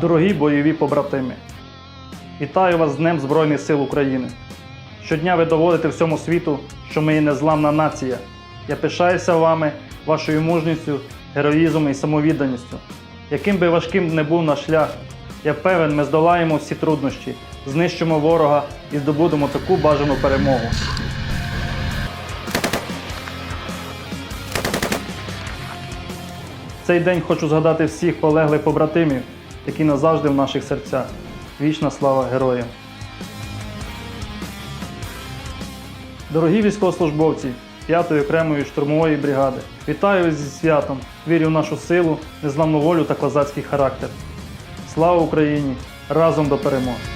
Дорогі бойові побратими, вітаю вас з Днем Збройних сил України. Щодня ви доводите всьому світу, що ми є незламна нація. Я пишаюся вами, вашою мужністю, героїзмом і самовідданістю. Яким би важким не був наш шлях, я певен, ми здолаємо всі труднощі, знищимо ворога і здобудемо таку бажану перемогу. Цей день хочу згадати всіх полеглих побратимів, які назавжди в наших серцях. Вічна слава героям! Дорогі військовослужбовці 5-ї окремої штурмової бригади, вітаю вас зі святом! Вірю в нашу силу, незламну волю та козацький характер. Слава Україні! Разом до перемоги!